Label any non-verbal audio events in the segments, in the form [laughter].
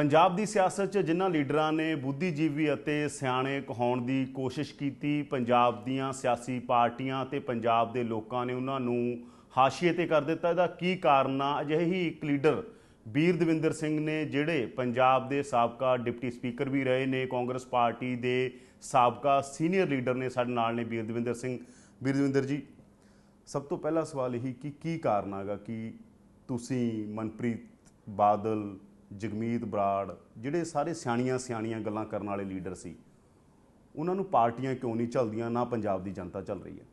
ਪੰਜਾਬ ਦੀ ਸਿਆਸਤ 'ਚ ਜਿਨ੍ਹਾਂ ਲੀਡਰਾਂ ਨੇ ਬੁੱਧੀਜੀਵੀ ਅਤੇ ਸਿਆਣੇ ਕਹਾਉਣ ਦੀ ਕੋਸ਼ਿਸ਼ ਕੀਤੀ, ਪੰਜਾਬ ਦੀਆਂ ਸਿਆਸੀ ਪਾਰਟੀਆਂ ਤੇ ਪੰਜਾਬ ਦੇ ਲੋਕਾਂ ਨੇ ਉਹਨਾਂ ਨੂੰ ਹਾਸ਼ੀਏ ਤੇ ਕਰ ਦਿੱਤਾ। ਇਹਦਾ ਕੀ ਕਾਰਨ ਆ? ਅਜਿਹੇ ਹੀ ਇੱਕ ਲੀਡਰ ਵੀਰ ਦਵਿੰਦਰ ਸਿੰਘ ਨੇ, ਜਿਹੜੇ ਪੰਜਾਬ ਦੇ ਸਾਬਕਾ ਡਿਪਟੀ ਸਪੀਕਰ ਵੀ ਰਹੇ ਨੇ, ਕਾਂਗਰਸ ਪਾਰਟੀ ਦੇ ਸਾਬਕਾ ਸੀਨੀਅਰ ਲੀਡਰ ਨੇ ਸਾਡੇ ਨਾਲ ਨੇ ਵੀਰ ਦਵਿੰਦਰ ਸਿੰਘ। ਵੀਰ ਦਵਿੰਦਰ ਜੀ, ਸਭ ਤੋਂ ਪਹਿਲਾ ਸਵਾਲ ਇਹੀ ਕਿ ਕੀ ਕਾਰਨ ਹੈਗਾ ਕਿ ਤੁਸੀਂ ਮਨਪ੍ਰੀਤ ਬਾਦਲ ਜਗਮੀਤ ਬਰਾੜ ਜਿਹੜੇ ਸਾਰੇ ਸਿਆਣੀਆਂ ਸਿਆਣੀਆਂ ਗੱਲਾਂ ਕਰਨ ਵਾਲੇ ਲੀਡਰ ਸੀ ਉਹਨਾਂ ਨੂੰ ਪਾਰਟੀਆਂ ਕਿਉਂ ਨਹੀਂ ਚੱਲਦੀਆਂ ਨਾ ਪੰਜਾਬ ਦੀ ਜਨਤਾ ਚੱਲ ਰਹੀ ਹੈ?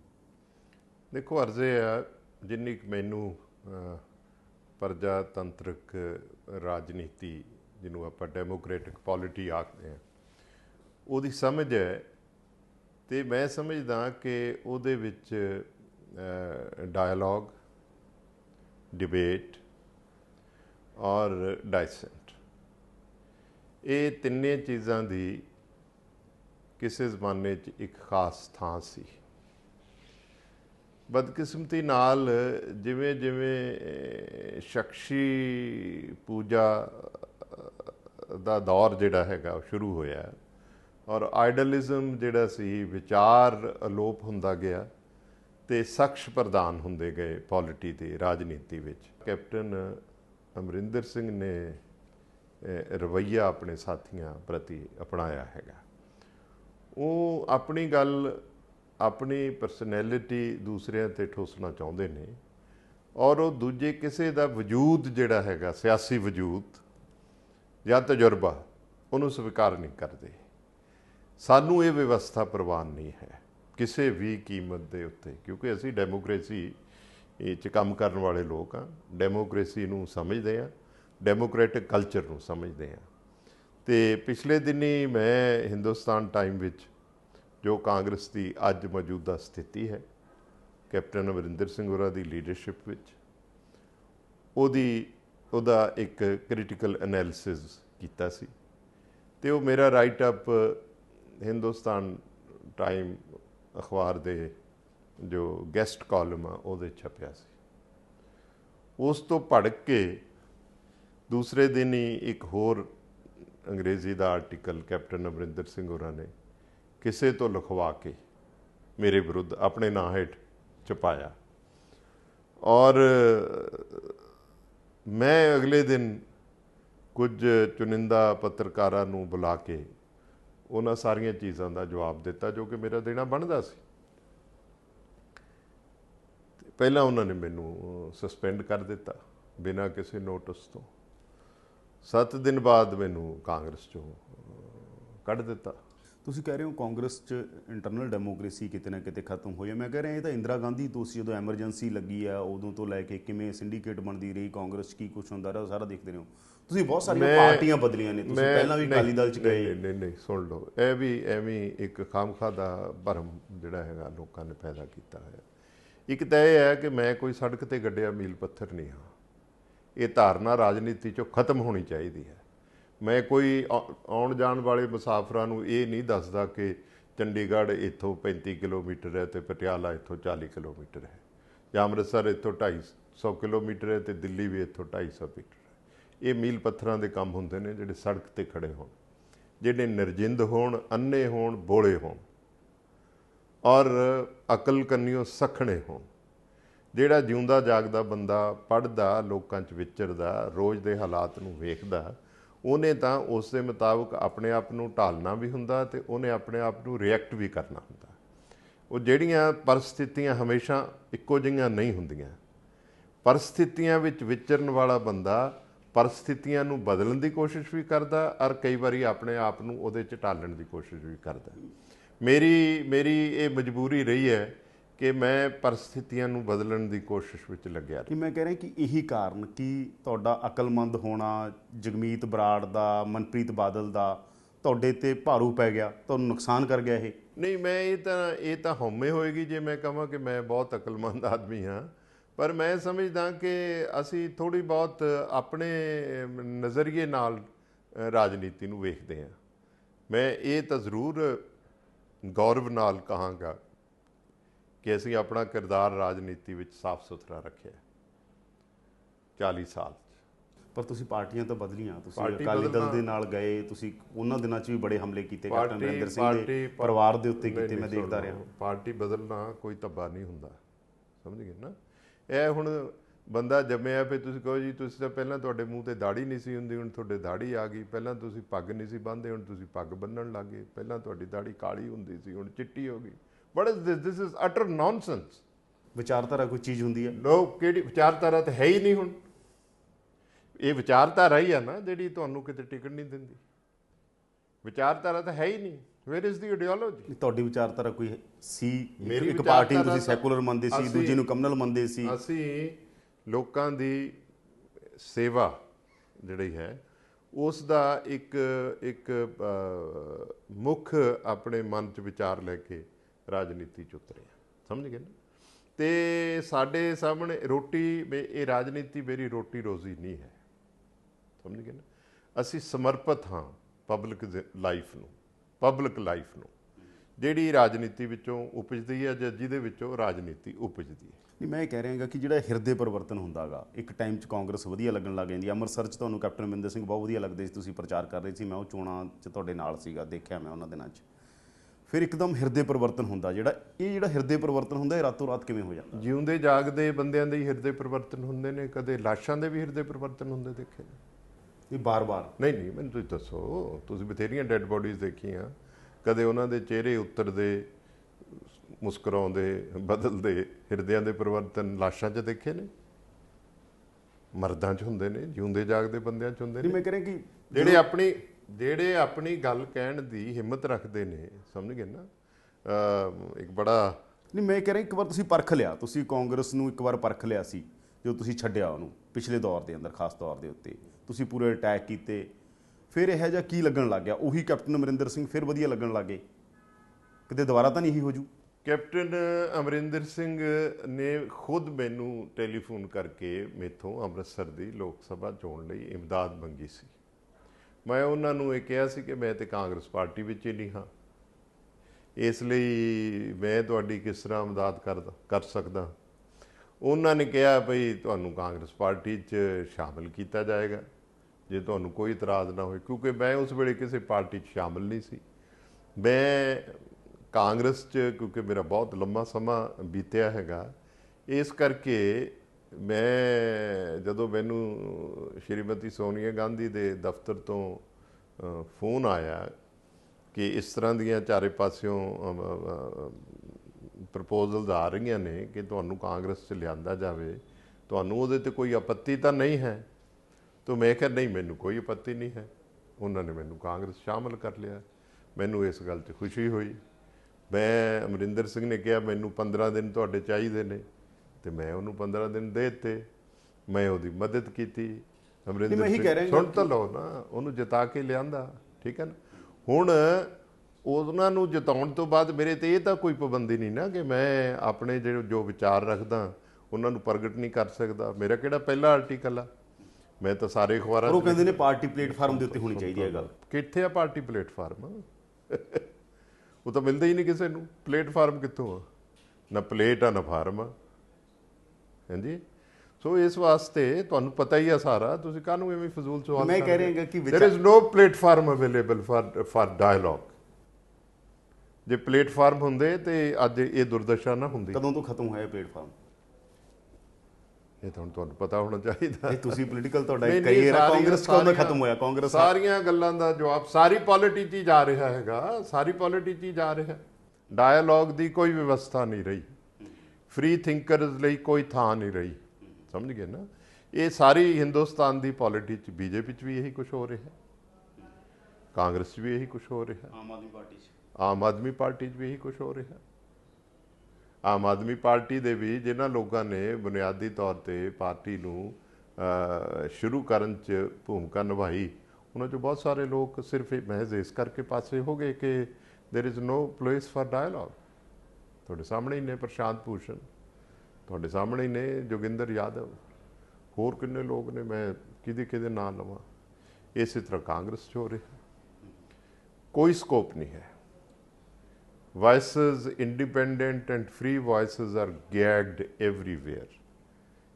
ਦੇਖੋ ਅਰਜ਼ੇ ਆ ਜਿੰਨੀ ਕੁ ਮੈਨੂੰ ਅਹ, ਪ੍ਰਜਾਤੰਤਰਕ ਰਾਜਨੀਤੀ ਜਿਹਨੂੰ ਆਪਾਂ ਡੈਮੋਕ੍ਰੈਟਿਕ ਪੋਲਿਟੀ ਆਖਦੇ ਆ ਉਹਦੀ ਸਮਝ ਹੈ ਤੇ ਮੈਂ ਸਮਝਦਾ ਕਿ ਉਹਦੇ ਵਿੱਚ ਡਾਇਲੌਗ ਡਿਬੇਟ ਔਰ ਡਾਇਸੈਂਟ। ਇਹ ਤਿੰਨੇ ਚੀਜ਼ਾਂ ਦੀ ਕਿਸੇ ਜ਼ਮਾਨੇ 'ਚ ਇੱਕ ਖਾਸ ਥਾਂ ਸੀ। ਬਦਕਿਸਮਤੀ ਨਾਲ ਜਿਵੇਂ ਜਿਵੇਂ ਸ਼ਖਸੀ ਪੂਜਾ ਦਾ ਦੌਰ ਜਿਹੜਾ ਹੈਗਾ ਉਹ ਸ਼ੁਰੂ ਹੋਇਆ ਔਰ ਆਈਡਲਿਜ਼ਮ ਜਿਹੜਾ ਸੀ, ਵਿਚਾਰ ਅਲੋਪ ਹੁੰਦਾ ਗਿਆ ਤੇ ਸਖਸ਼ ਪ੍ਰਦਾਨ ਹੁੰਦੇ ਗਏ ਪੋਲਿਟੀ ਤੇ ਰਾਜਨੀਤੀ ਵਿੱਚ। ਕੈਪਟਨ ਅਮਰਿੰਦਰ ਸਿੰਘ ਨੇ ਅਹ, ਰਵੱਈਆ ਆਪਣੇ ਸਾਥੀਆਂ ਪ੍ਰਤੀ ਅਪਣਾਇਆ ਹੈਗਾ। ਉਹ ਆਪਣੀ ਗੱਲ ਆਪਣੀ ਪਰਸਨੈਲਿਟੀ ਦੂਸਰਿਆਂ ਤੇ ਠੋਸਣਾ ਚਾਹੁੰਦੇ ਨੇ ਔਰ ਉਹ ਦੂਜੇ ਕਿਸੇ ਦਾ ਵਜੂਦ ਜਿਹੜਾ ਹੈਗਾ ਸਿਆਸੀ ਵਜੂਦ ਜਾਂ ਤਜਰਬਾ ਉਹਨੂੰ ਸਵੀਕਾਰ ਨਹੀਂ ਕਰਦੇ। ਸਾਨੂੰ ਇਹ ਵਿਵਸਥਾ ਪ੍ਰਵਾਨ ਨਹੀਂ ਹੈ ਕਿਸੇ ਵੀ ਕੀਮਤ ਦੇ ਉੱਤੇ ਕਿਉਂਕਿ ਅਸੀਂ ਡੈਮੋਕ੍ਰੇਸੀ ਇਹ ਚ ਕੰਮ ਕਰਨ ਵਾਲੇ ਲੋਕ ਆ ਡੈਮੋਕ੍ਰੇਸੀ ਨੂੰ ਸਮਝਦੇ ਆ ਡੈਮੋਕ੍ਰੈਟਿਕ ਕਲਚਰ ਨੂੰ ਸਮਝਦੇ ਆ। ਤੇ ਪਿਛਲੇ ਦਿਨੀ ਮੈਂ ਹਿੰਦੁਸਤਾਨ ਟਾਈਮ ਵਿੱਚ ਜੋ ਕਾਂਗਰਸ ਦੀ ਅੱਜ ਮੌਜੂਦਾ ਸਥਿਤੀ ਹੈ, ਕੈਪਟਨ ਅਮਰਿੰਦਰ ਸਿੰਘ ਹੋਰਾਂ ਦੀ ਲੀਡਰਸ਼ਿਪ ਵਿੱਚ, ਉਹਦੀ, ਉਹਦਾ ਇੱਕ ਕ੍ਰਿਟੀਕਲ ਐਨਾਲਿਸਿਸ ਕੀਤਾ ਸੀ। ਤੇ ਉਹ ਮੇਰਾ ਰਾਈਟ ਅਪ ਹਿੰਦੁਸਤਾਨ ਟਾਈਮ ਅਖਬਾਰ ਦੇ ਜੋ ਗੈਸਟ ਕਾਲਮ ਆ, ਉਹਦੇ ਛਪਿਆ ਸੀ। ਉਸ ਤੋਂ ਭੜਕ ਕੇ ਦੂਸਰੇ ਦਿਨ ਹੀ ਇੱਕ ਹੋਰ ਅੰਗਰੇਜ਼ੀ ਦਾ ਆਰਟੀਕਲ ਕੈਪਟਨ ਅਮਰਿੰਦਰ ਸਿੰਘ ਹੋਰਾਂ ਨੇ ਕਿਸੇ ਤੋਂ ਲਿਖਵਾ ਕੇ ਮੇਰੇ ਵਿਰੁੱਧ ਆਪਣੇ ਨਾਂ ਹੇਠ ਛਪਾਇਆ। ਔਰ ਮੈਂ ਅਗਲੇ ਦਿਨ ਕੁਝ ਚੁਨਿੰਦਾ ਪੱਤਰਕਾਰਾਂ ਨੂੰ ਬੁਲਾ ਕੇ ਉਹਨਾਂ ਸਾਰੀਆਂ ਚੀਜ਼ਾਂ ਦਾ ਜਵਾਬ ਦਿੱਤਾ, ਜੋ ਕਿ ਮੇਰਾ ਦੇਣਾ ਬਣਦਾ ਸੀ। ਪਹਿਲਾਂ ਉਹਨਾਂ ਨੇ ਮੈਨੂੰ ਸਸਪੈਂਡ ਕਰ ਦਿੱਤਾ ਬਿਨਾਂ ਕਿਸੇ ਨੋਟਿਸ ਤੋਂ। 7 ਦਿਨ ਬਾਅਦ ਮੈਨੂੰ ਕਾਂਗਰਸ ਚੋਂ ਕੱਢ ਦਿੱਤਾ। ਤੁਸੀਂ ਕਹਿ ਰਹੇ ਹੋ ਕਾਂਗਰਸ 'ਚ ਇੰਟਰਨਲ ਡੈਮੋਕ੍ਰੇਸੀ ਕਿਤੇ ਨਾ ਕਿਤੇ ਖਤਮ ਹੋਈ ਹੈ। ਮੈਂ ਕਹਿ ਰਿਹਾ ਇਹ ਤਾਂ ਇੰਦਰਾ ਗਾਂਧੀ ਤੋਂ ਸੀ ਜਦੋਂ ਐਮਰਜੈਂਸੀ ਲੱਗੀ ਆ ਉਦੋਂ ਤੋਂ ਲੈ ਕੇ ਕਿਵੇਂ ਸਿੰਡੀਕੇਟ ਬਣਦੀ ਰਹੀ ਕਾਂਗਰਸ 'ਚ ਕੀ ਕੁਝ ਹੁੰਦਾ ਰਿਹਾ ਸਾਰਾ ਦੇਖਦੇ ਰਹੇ। ਹੋ ਤੁਸੀਂ ਬਹੁਤ ਸਾਰੀਆਂ ਪਾਰਟੀਆਂ ਬਦਲੀਆਂ ਨੇ ਤੁਸੀਂ ਪਹਿਲਾਂ ਵੀ ਨਹੀਂ, ਅਕਾਲੀ ਦਲ 'ਚ ਨਹੀਂ, ਗਏ। ਨਹੀਂ ਨਹੀਂ ਸੁਣ ਲਓ। ਇਹ ਵੀ ਐਵੇਂ ਇੱਕ ਖਾਮਖਾ ਦਾ ਭਰਮ ਜਿਹੜਾ ਹੈਗਾ ਲੋਕਾਂ ਨੇ ਪੈਦਾ ਕੀਤਾ ਹੈ ਇੱਕ ਤਾਂ ਇਹ ਹੈ ਕਿ ਮੈਂ ਕੋਈ ਸੜਕ ਤੇ ਗੱਡਿਆ ਮੀਲ ਪੱਥਰ ਨਹੀਂ ਹਾਂ। ਇਹ ਧਾਰਨਾ ਰਾਜਨੀਤੀ ਚੋਂ ਖਤਮ ਹੋਣੀ ਚਾਹੀਦੀ ਹੈ। ਮੈਂ ਕੋਈ ਆਉ- ਆਉਣ ਜਾਣ ਵਾਲੇ ਮੁਸਾਫਰਾਂ ਨੂੰ ਇਹ ਨਹੀਂ ਦੱਸਦਾ ਕਿ ਚੰਡੀਗੜ੍ਹ ਇੱਥੋਂ 35 ਕਿਲੋਮੀਟਰ ਹੈ ਤੇ ਪਟਿਆਲਾ ਇੱਥੋਂ 40 ਕਿਲੋਮੀਟਰ ਹੈ। ਜਾਂ ਅੰਮ੍ਰਿਤਸਰ ਇੱਥੋਂ 250 ਕਿਲੋਮੀਟਰ ਹੈ ਤੇ ਦਿੱਲੀ ਵੀ ਇੱਥੋਂ 250 ਮੀਟਰ ਹੈ। ਇਹ ਮੀਲ ਪੱਥਰਾਂ ਦੇ ਕੰਮ ਹੁੰਦੇ ਨੇ ਜਿਹੜੇ ਸੜਕ ਤੇ ਖੜੇ ਹੋਣ। ਜਿਹੜੇ ਨਿਰਜਿੰਦ ਹੋਣ ਅੰਨੇ ਹੋਣ, ਬੋਲੇ ਹੋਣ। ਔਰ ਅਕਲ ਕੰਨਿਓ ਸਖਣੇ ਹੋਣ। ਜਿਹੜਾ ਜਿਉਂਦਾ ਜਾਗਦਾ ਬੰਦਾ ਪੜਦਾ ਲੋਕਾਂ 'ਚ ਵਿਚਰਦਾ, ਰੋਜ਼ ਦੇ ਹਾਲਾਤ ਨੂੰ ਵੇਖਦਾ, ਉਹਨੇ ਤਾਂ ਉਸ ਦੇ ਮੁਤਾਬਕ ਆਪਣੇ ਆਪ ਨੂੰ ਢਾਲਣਾ ਵੀ ਹੁੰਦਾ ਤੇ ਉਹਨੇ ਆਪਣੇ ਆਪ ਨੂੰ ਰਿਐਕਟ ਵੀ ਕਰਨਾ ਹੁੰਦਾ। ਉਹ ਜਿਹੜੀਆਂ ਪਰਿਸਥਿਤੀਆਂ ਹਮੇਸ਼ਾ ਇੱਕੋ ਜਿਹੀਆਂ ਨਹੀਂ ਹੁੰਦੀਆਂ। ਪਰਿਸਥਿਤੀਆਂ ਵਿੱਚ ਵਿਚਰਨ ਵਾਲਾ ਬੰਦਾ ਪਰਿਸਥਿਤੀਆਂ ਨੂੰ ਬਦਲਣ ਦੀ ਕੋਸ਼ਿਸ਼ ਵੀ ਕਰਦਾ, ਔਰ ਕਈ ਵਾਰੀ ਆਪਣੇ ਆਪ ਨੂੰ ਉਹਦੇ 'ਚ ਢਾਲਣ ਦੀ ਕੋਸ਼ਿਸ਼ ਵੀ ਕਰਦਾ। ਮੇਰੀ ਮੇਰੀ ਇਹ ਮਜਬੂਰੀ ਰਹੀ ਹੈ ਕਿ ਮੈਂ ਪਰਿਸਥਿਤੀਆਂ ਨੂੰ ਬਦਲਣ ਦੀ ਕੋਸ਼ਿਸ਼ ਵਿੱਚ ਲੱਗਿਆ ਕਿ ਮੈਂ ਕਹਿ ਰਿਹਾ ਕਿ ਇਹੀ ਕਾਰਨ ਕਿ ਤੁਹਾਡਾ ਅਕਲਮੰਦ ਹੋਣਾ ਜਗਮੀਤ ਬਰਾੜ ਦਾ ਮਨਪ੍ਰੀਤ ਬਾਦਲ ਦਾ ਤੁਹਾਡੇ ਤੇ ਭਾਰੂ ਪੈ ਗਿਆ ਤੁਹਾਨੂੰ ਨੁਕਸਾਨ ਕਰ ਗਿਆ ਇਹ? ਨਹੀਂ ਮੈਂ ਇਹ ਤਾਂ ਇਹ ਤਾਂ ਹਉਮੈ ਹੋਏਗੀ ਜੇ ਮੈਂ ਕਹਾਂ ਕਿ ਮੈਂ ਬਹੁਤ ਅਕਲਮੰਦ ਆਦਮੀ ਹਾਂ। ਪਰ ਮੈਂ ਸਮਝਦਾ ਕਿ ਅਸੀਂ ਥੋੜੀ ਬਹੁਤ ਆਪਣੇ ਨਜ਼ਰੀਏ ਨਾਲ ਰਾਜਨੀਤੀ ਨੂੰ ਵੇਖਦੇ ਹਾਂ। ਮੈਂ ਇਹ ਤਾਂ ਜ਼ਰੂਰ ਗੌਰਵ ਨਾਲ ਕਹਾਂਗਾ ਕਿ ਅਸੀਂ ਆਪਣਾ ਕਿਰਦਾਰ ਰਾਜਨੀਤੀ ਵਿੱਚ ਸਾਫ਼ ਸੁਥਰਾ ਰੱਖਿਆ 40 ਸਾਲ। ਪਰ ਤੁਸੀਂ ਪਾਰਟੀਆਂ ਤਾਂ ਬਦਲੀਆਂ ਤੁਸੀਂ ਅਕਾਲੀ ਦਲ ਦੇ ਨਾਲ ਗਏ ਤੁਸੀਂ ਉਹਨਾਂ ਦਿਨਾਂ 'ਚ ਵੀ ਬੜੇ ਹਮਲੇ ਕੀਤੇ ਕੈਪਟਨ ਅਮਰਿੰਦਰ ਸਿੰਘ ਦੇ ਪਰਿਵਾਰ ਦੇ ਉੱਤੇ ਕੀਤੇ ਮੈਂ ਦੇਖਦਾ ਰਿਹਾ। ਪਾਰਟੀ ਬਦਲਣਾ ਕੋਈ ਧੱਬਾ ਨਹੀਂ ਹੁੰਦਾ। ਸਮਝ ਗਏ ਨਾ? ਇਹ ਹੁਣ ਬੰਦਾ ਜੰਮਿਆ ਫੇ ਤੁਸੀਂ ਕਹੋ ਜੀ ਤੁਸੀਂ ਤਾਂ ਪਹਿਲਾਂ ਤੁਹਾਡੇ ਮੂੰਹ ਤੇ ਦਾੜੀ ਨਹੀਂ ਸੀ ਹੁੰਦੀ ਹੁਣ ਤੁਹਾਡੇ ਦਾੜੀ ਆ ਗਈ। ਪਹਿਲਾਂ ਤੁਸੀਂ ਪੱਗ ਨਹੀਂ ਸੀ ਬੰਨ੍ਹਦੇ ਹੁਣ ਤੁਸੀਂ ਪੱਗ ਬੰਨਣ ਲੱਗ ਪਹਿਲਾਂ ਤੁਹਾਡੀ ਦਾੜੀ ਕਾਲੀ ਹੁੰਦੀ ਸੀ ਹੁਣ ਚਿੱਟੀ ਹੋ ਗਈ। What is this this is utter nonsense ਵਿਚਾਰਧਾਰਾ ਕੋਈ ਚੀਜ਼ ਹੁੰਦੀ ਹੈ? ਲੋਕ ਕਿਹੜੀ ਵਿਚਾਰਧਾਰਾ ਤਾਂ ਹੈ ਹੀ ਨਹੀਂ ਹੁਣ। ਇਹ ਵਿਚਾਰਧਾਰਾ ਹੀ ਆ ਨਾ ਜਿਹੜੀ ਤੁਹਾਨੂੰ ਕਿਤੇ ਟਿਕਣ ਨਹੀਂ ਦਿੰਦੀ। ਵਿਚਾਰਧਾਰਾ ਤਾਂ ਹੈ ਹੀ ਨਹੀਂ। ਵੇਅਰ ਇਜ਼ ਦੀ ਆਈਡੀਓਲੋਜੀ ਤੁਹਾਡੀ ਵਿਚਾਰਧਾਰਾ ਕੋਈ ਸੀ ਮੇਰੀ ਇੱਕ ਪਾਰਟੀ ਨੂੰ ਤੁਸੀਂ ਸੈਕੂਲਰ ਮੰਨਦੇ ਸੀ ਦੂਜੀ ਨੂੰ ਕਮਨਲ ਮੰਨਦੇ ਸੀ। ਅਸੀਂ ਲੋਕਾਂ ਦੀ ਸੇਵਾ ਜਿਹੜੀ ਹੈ, ਉਸ ਦਾ ਇੱਕ ਇੱਕ ਮੁੱਖ ਆਪਣੇ ਮਨ ਚ ਵਿਚਾਰ ਲੈ ਕੇ ਰਾਜਨੀਤੀ ਚ ਉਤਰੇ ਸਮਝ ਗਏ ਨਾ? ਤੇ ਸਾਡੇ ਸਾਹਮਣੇ ਰੋਟੀ ਮੇ- ਇਹ ਰਾਜਨੀਤੀ ਮੇਰੀ ਰੋਟੀ ਰੋਜ਼ੀ ਨਹੀਂ ਹੈ। ਸਮਝ ਗਏ ਨਾ? ਅਸੀਂ ਸਮਰਪਿਤ ਹਾਂ ਪਬਲਿਕ ਲਾਈਫ ਨੂੰ ਪਬਲਿਕ ਲਾਈਫ ਨੂੰ। ਜਿਹੜੀ ਰਾਜਨੀਤੀ ਵਿੱਚੋਂ ਉਪਜਦੀ ਹੈ ਜਾਂ ਜਿਹਦੇ ਵਿੱਚੋਂ ਰਾਜਨੀਤੀ ਉਪਜਦੀ ਹੈ? ਨਹੀਂ ਮੈਂ ਇਹ ਕਹਿ ਰਿਹਾਗਾ ਕਿ ਜਿਹੜਾ ਹਿਰਦੇ ਪਰਿਵਰਤਨ ਹੁੰਦਾਗਾ ਇੱਕ ਟਾਈਮ 'ਚ ਕਾਂਗਰਸ ਵਧੀਆ ਲੱਗਣ ਲੱਗ ਜਾਂਦੀ ਹੈ। ਅੰਮ੍ਰਿਤਸਰ 'ਚ ਤੁਹਾਨੂੰ ਕੈਪਟਨ ਅਮਰਿੰਦਰ ਸਿੰਘ ਬਹੁਤ ਵਧੀਆ ਲੱਗਦੇ ਸੀ ਤੁਸੀਂ ਪ੍ਰਚਾਰ ਕਰ ਰਹੇ ਸੀ। ਮੈਂ ਉਹ ਚੋਣਾਂ 'ਚ ਤੁਹਾਡੇ ਨਾਲ ਸੀਗਾ ਦੇਖਿਆ ਮੈਂ ਉਹਨਾਂ ਦਿਨਾਂ 'ਚ। ਫਿਰ ਇੱਕਦਮ ਹਿਰਦੇ ਪਰਿਵਰਤਨ ਹੁੰਦਾ ਜਿਹੜਾ ਇਹ ਜਿਹੜਾ ਹਿਰਦੇ ਪਰਿਵਰਤਨ ਹੁੰਦਾ ਇਹ ਰਾਤੋਂ ਰਾਤ ਕਿਵੇਂ ਹੋ ਜਾਂਦਾ? ਜਿਉਂਦੇ ਜਾਗਦੇ ਬੰਦਿਆਂ ਦੇ ਹਿਰਦੇ ਪਰਿਵਰਤਨ ਹੁੰਦੇ ਨੇ ਕਦੇ ਲਾਸ਼ਾਂ ਦੇ ਵੀ ਹਿਰਦੇ ਪਰਿਵਰਤਨ ਹੁੰਦੇ ਦੇਖੇ ਨੇ? ਇਹ ਬਾਰ-ਬਾਰ। ਨਹੀਂ ਨਹੀਂ ਮੈਨੂੰ ਤੁਸੀਂ ਦੱਸੋ ਤੁਸੀਂ ਬਥੇਰੀਆਂ ਡੈੱਡ ਬੋਡੀਜ਼ ਦੇਖੀਆਂ। ਕਦੇ ਉਹਨਾਂ ਦੇ ਚਿਹਰੇ ਉੱਤਰਦੇ ਮੁਸਕਰਾਉਂਦੇ ਬਦਲਦੇ ਹਿਰਦਿਆਂ ਦੇ ਪਰਿਵਰਤਨ ਲਾਸ਼ਾਂ 'ਚ ਦੇਖੇ ਨੇ? ਮਰਦਾਂ 'ਚ ਹੁੰਦੇ ਨੇ ਜਿਉਂਦੇ ਜਾਗਦੇ ਬੰਦਿਆਂ 'ਚ ਹੁੰਦੇ ਨਹੀਂ ਨੇ? ਮੈਂ ਕਹਿ ਰਿਹਾ ਕਿ ਜਿਹੜੇ ਆਪਣੀ ਜਿਹੜੇ ਆਪਣੀ ਗੱਲ ਕਹਿਣ ਦੀ ਹਿੰਮਤ ਰੱਖਦੇ ਨੇ ਸਮਝ ਗਏ ਨਾ? ਇੱਕ ਬੜਾ ਨਹੀਂ ਮੈਂ ਕਹਿ ਰਿਹਾ ਇੱਕ ਵਾਰ ਤੁਸੀਂ ਪਰਖ ਲਿਆ। ਤੁਸੀਂ ਕਾਂਗਰਸ ਨੂੰ ਇੱਕ ਵਾਰ ਪਰਖ ਲਿਆ ਸੀ ਜਦੋਂ ਤੁਸੀਂ ਛੱਡਿਆ ਉਹਨੂੰ ਪਿਛਲੇ ਦੌਰ ਦੇ ਅੰਦਰ ਖਾਸ ਤੌਰ ਦੇ ਉੱਤੇ। ਤੁਸੀਂ ਪੂਰੇ ਅਟੈਕ ਕੀਤੇ ਫਿਰ ਇਹ ਜਿਹਾ ਕੀ ਲੱਗਣ ਲੱਗ ਗਿਆ? ਉਹੀ ਕੈਪਟਨ ਅਮਰਿੰਦਰ ਸਿੰਘ ਫਿਰ ਵਧੀਆ ਲੱਗਣ ਲੱਗੇ ਕਿਤੇ ਦੁਬਾਰਾ ਤਾਂ ਨਹੀਂ ਇਹੀ ਹੋ ਜੂ ਕੈਪਟਨ ਅਮਰਿੰਦਰ ਸਿੰਘ ਨੇ ਖੁਦ ਮੈਨੂੰ ਟੈਲੀਫੋਨ ਕਰਕੇ ਮੇਥੋਂ ਅੰਮ੍ਰਿਤਸਰ ਦੀ ਲੋਕ ਸਭਾ ਚੋਣ ਲਈ ਇਮਦਾਦ ਮੰਗੀ ਸੀ। ਮੈਂ ਉਹਨਾਂ ਨੂੰ ਇਹ ਕਿਹਾ ਸੀ ਕਿ ਮੈਂ ਤੇ ਕਾਂਗਰਸ ਪਾਰਟੀ ਵਿੱਚ ਹੀ ਨਹੀਂ ਹਾਂ। ਇਸ ਲਈ ਮੈਂ ਤੁਹਾਡੀ ਕਿਸ ਤਰ੍ਹਾਂ ਇਮਦਾਦ ਕਰਦਾ, ਕਰ ਸਕਦਾ? ਉਹਨਾਂ ਨੇ ਕਿਹਾ ਭਈ ਤੁਹਾਨੂੰ ਕਾਂਗਰਸ ਪਾਰਟੀ 'ਚ ਸ਼ਾਮਲ ਕੀਤਾ ਜਾਏਗਾ। ਜੇ ਤੁਹਾਨੂੰ ਕੋਈ ਇਤਰਾਜ਼ ਨਾ ਹੋਵੇ ਕਿਉਂਕਿ ਮੈਂ ਉਸ ਵੇਲੇ ਕਿਸੇ ਪਾਰਟੀ 'ਚ ਸ਼ਾਮਲ ਨਹੀਂ ਸੀ। ਮੈਂ ਕਾਂਗਰਸ 'ਚ, ਕਿਉਂਕਿ ਮੇਰਾ ਬਹੁਤ ਲੰਮਾ ਸਮਾਂ ਬੀਤਿਆ ਹੈਗਾ, ਇਸ ਕਰਕੇ ਮੈਂ, ਜਦੋਂ ਮੈਨੂੰ ਸ਼੍ਰੀਮਤੀ ਸੋਨੀਆ ਗਾਂਧੀ ਦੇ ਦਫ਼ਤਰ ਤੋਂ ਫੋਨ ਆਇਆ ਕਿ ਇਸ ਤਰ੍ਹਾਂ ਦੀਆਂ ਚਾਰੇ ਪਾਸਿਓਂ ਪ੍ਰਪੋਜ਼ਲਸ ਆ ਰਹੀਆਂ ਨੇ ਕਿ ਤੁਹਾਨੂੰ ਕਾਂਗਰਸ 'ਚ ਲਿਆਂਦਾ ਜਾਵੇ, ਤੁਹਾਨੂੰ ਉਹਦੇ ਤੇ ਕੋਈ ਆਪੱਤੀ ਤਾਂ ਨਹੀਂ ਹੈ? ਤਾਂ ਮੈਂ ਕਿਹਾ ਨਹੀਂ ਮੈਨੂੰ ਕੋਈ ਆਪੱਤੀ ਨਹੀਂ ਹੈ। ਉਹਨਾਂ ਨੇ ਮੈਨੂੰ ਕਾਂਗਰਸ ਸ਼ਾਮਲ ਕਰ ਲਿਆ। ਮੈਨੂੰ ਇਸ ਗੱਲ 'ਤੇ ਖੁਸ਼ੀ ਹੋਈ। ਮੈਂ ਅਮਰਿੰਦਰ ਸਿੰਘ ਨੇ ਕਿਹਾ ਮੈਨੂੰ 15 ਦਿਨ ਤੁਹਾਡੇ ਚਾਹੀਦੇ ਨੇ। ਤੇ ਮੈਂ ਉਹਨੂੰ 15 ਦਿਨ ਦੇ ਦਿੱਤੇ। ਮੈਂ ਉਹਦੀ ਮਦਦ ਕੀਤੀ। ਅਮਰਿੰਦਰ ਰਿਹਾ ਸੁਣ ਤਾਂ ਲਓ ਨਾ ਉਹਨੂੰ ਜਿਤਾ ਕੇ ਲਿਆਂਦਾ ਠੀਕ ਹੈ ਨਾ? ਹੁਣ ਉਹਨਾਂ ਨੂੰ ਜਿਤਾਉਣ ਤੋਂ ਬਾਅਦ ਮੇਰੇ ਤੇ ਇਹ ਤਾਂ ਕੋਈ ਪਾਬੰਦੀ ਨਹੀਂ ਨਾ ਕਿ ਮੈਂ ਆਪਣੇ ਜਿਹੜੇ ਜੋ ਵਿਚਾਰ ਰੱਖਦਾ ਉਹਨਾਂ ਨੂੰ ਪ੍ਰਗਟ ਨਹੀਂ ਕਰ ਸਕਦਾ। ਮੇਰਾ ਕਿਹੜਾ ਪਹਿਲਾ ਆਰਟੀਕਲ ਆ? ਮੈਂ ਤਾਂ ਸਾਰੇ ਅਖਬਾਰਾਂ ਉਹ ਕਹਿੰਦੇ ਨੇ ਪਾਰਟੀ ਪਲੇਟਫਾਰਮ ਦੇ ਉੱਤੇ ਹੋਣੀ ਚਾਹੀਦੀ ਹੈ ਗੱਲ। ਕਿੱਥੇ ਆ ਪਾਰਟੀ ਪਲੇਟਫਾਰਮ? [laughs] ਉਹ ਤਾਂ ਮਿਲਦਾ ਹੀ ਨਹੀਂ ਕਿਸੇ ਨੂੰ। ਪਲੇਟਫਾਰਮ ਕਿੱਥੋਂ ਆ? ਨਾ ਪਲੇਟ ਆ ਨਾ ਫਾਰਮ ਆ। ਹਾਂਜੀ? ਸੋ ਇਸ ਵਾਸਤੇ ਤੁਹਾਨੂੰ ਪਤਾ ਹੀ ਆ ਸਾਰਾ। ਤੁਸੀਂ ਕਾਹਨੂੰ ਐਵੇਂ ਫਜ਼ੂਲ ਸਵਾਲ ਮੈਂ ਕਹਿ ਰਹੇ ਕਿ there is no platform available for for dialogue ਜੇ ਪਲੇਟਫਾਰਮ ਹੁੰਦੇ ਤੇ ਅੱਜ ਇਹ ਦੁਰਦਸ਼ਾ ਨਾ ਹੁੰਦੀ। ਕਦੋਂ ਤੋਂ ਖਤਮ ਹੋਇਆ ਪਲੇਟਫਾਰਮ? ਇਹ ਤਾਂ ਹੁਣ ਤੁਹਾਨੂੰ ਪਤਾ ਹੋਣਾ ਚਾਹੀਦਾ। ਇਹ ਤੁਸੀਂ ਪੋਲੀਟੀਕਲ ਤੁਹਾਡਾ ਨਹੀਂ, ਇੱਕ ਨਹੀਂ, ਕਰੀਅਰ ਸਾਰੀਆਂ- ਕਾਂਗਰਸ ਕਦੋਂ ਖਤਮ ਹੋਇਆ? ਕਾਂਗਰਸ ਸਾਰੀਆਂ ਗੱਲਾਂ ਦਾ ਜਵਾਬ ਸਾਰੀ ਪੋਲਿਟਿਕ 'ਚ ਹੀ ਜਾ ਰਿਹਾ ਹੈਗਾ। ਸਾਰੀ ਪੋਲਿਟਿਕ 'ਚ ਹੀ ਜਾ ਰਿਹਾ। ਡਾਇਲੌਗ ਦੀ ਕੋਈ ਵਿਵਸਥਾ ਨਹੀਂ ਰਹੀ। ਫ੍ਰੀ ਥਿੰਕਰਸ ਲਈ ਕੋਈ ਥਾਂ ਨਹੀਂ ਰਹੀ। ਸਮਝ ਗਏ ਨਾ? ਇਹ ਸਾਰੀ ਹਿੰਦੁਸਤਾਨ ਦੀ ਪੋਲਿਟਿਕ 'ਚ ਬੀਜੇਪੀ 'ਚ ਵੀ ਇਹੀ ਕੁਝ ਹੋ ਰਿਹਾ। ਕਾਂਗਰਸ 'ਚ ਵੀ ਇਹੀ ਕੁਝ ਹੋ ਰਿਹਾ। ਆਮ ਆਦਮੀ ਪਾਰਟੀ 'ਚ। ਆਮ ਆਦਮੀ ਪਾਰਟੀ 'ਚ ਵੀ ਇਹੀ ਕੁਝ ਹੋ ਰਿਹਾ। ਆਮ ਆਦਮੀ ਪਾਰਟੀ ਦੇ ਵੀ ਜਿਨ੍ਹਾਂ ਲੋਕਾਂ ਨੇ ਬੁਨਿਆਦੀ ਤੌਰ ਤੇ ਪਾਰਟੀ ਨੂੰ ਸ਼ੁਰੂ ਕਰਨ 'ਚ ਭੂਮਿਕਾ ਨਿਭਾਈ, ਉਹਨਾਂ 'ਚੋਂ ਬਹੁਤ ਸਾਰੇ ਲੋਕ ਸਿਰਫ ਇਹ ਮਹਿਜ਼ ਇਸ ਕਰਕੇ ਪਾਸੇ ਹੋ ਗਏ ਕਿ there is no place for dialogue. ਤੁਹਾਡੇ ਸਾਹਮਣੇ ਹੀ ਨੇ ਪ੍ਰਸ਼ਾਂਤ ਭੂਸ਼ਣ, ਤੁਹਾਡੇ ਸਾਹਮਣੇ ਨੇ ਜੋਗਿੰਦਰ ਯਾਦਵ, ਹੋਰ ਕਿੰਨੇ ਲੋਕ ਨੇ, ਮੈਂ ਕਿਹਦੇ ਕਿਹਦੇ ਨਾਂ ਲਵਾਂ? ਇਸੇ ਤਰ੍ਹਾਂ ਕਾਂਗਰਸ 'ਚ ਹੋ ਰਿਹਾ। ਕੋਈ ਸਕੋਪ ਨਹੀਂ ਹੈ। Voices independent and free voices are gagged everywhere.